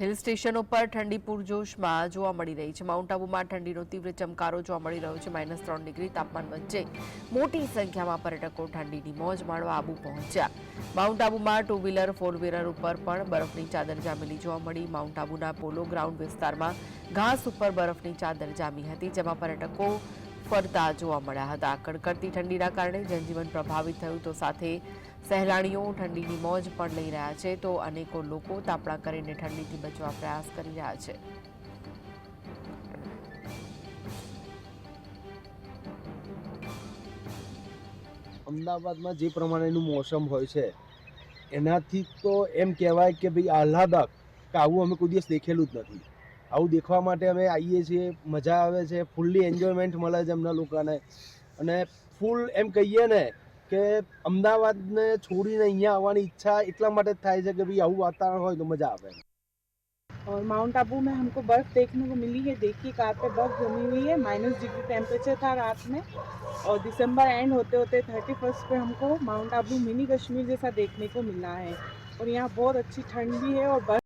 Hill સ્ટેશનો પર ઠંડી પૂરજોશમાં જોવા મળી રહી છે. માઉન્ટ આબુમાં ઠંડીનો તીવ્ર ચમકારો જોવા મળી રહ્યો છે. માઇનસ ત્રણ ડિગ્રી તાપમાન વચ્ચે મોટી સંખ્યામાં પર્યટકો ઠંડીની મોજ માણવા આબુ પહોંચ્યા. માઉન્ટ આબુમાં ટુ વ્હીલર, ફોર વ્હીલર ઉપર પણ બરફની ચાદર જામેલી જોવા મળી. માઉન્ટ આબુના પોલો ગ્રાઉન્ડ વિસ્તારમાં ઘાસ ઉપર બરફની ચાદર જામી હતી, જેમાં પર્યટકો ફરતા જોવા મળ્યા હતા. કડકડતી ઠંડીના કારણે જનજીવન પ્રભાવિત થયું તો સાથે સહેલાણીઓ ઠંડીની મોજ પણ લઈ રહ્યા છે તો અનેકો લોકો તાપણા કરીને ઠંડીથી બચવા પ્રયાસ કરી રહ્યા છે. અમદાવાદમાં જે પ્રમાણેનું મોસમ હોય છે, એનાથી તો એમ કહેવાય કે ભાઈ આહલાદક કે આવું અમે કોઈ દિવસ દેખેલું જ નથી. આવું દેખવા માટે અમે આવીએ છીએ મજા આવે છે ફૂલ્લી એન્જોયમેન્ટ મળે છે અમને લોકોને અને ફૂલ એમ કહીએ ને કે અમદાવાદને છોડીને અહીંયા આવવાની ઈચ્છા એટલા માટે જ થાય છે કે ભાઈ આવું વાતાવરણ હોય તો મજા આવે और माउंट आबू में हमको बर्फ़ देखने को मिली है देखिए कार पे बर्फ़ जमी हुई है माइनस डिग्री टेम्परेचर था रात में और दिसंबर एंड होते होते थर्टी फर्स्ट पे हमको माउंट आबू मिनी कश्मीर जैसा देखने को मिला है और यहाँ बहुत अच्छी ठंड भी है और बर्फ़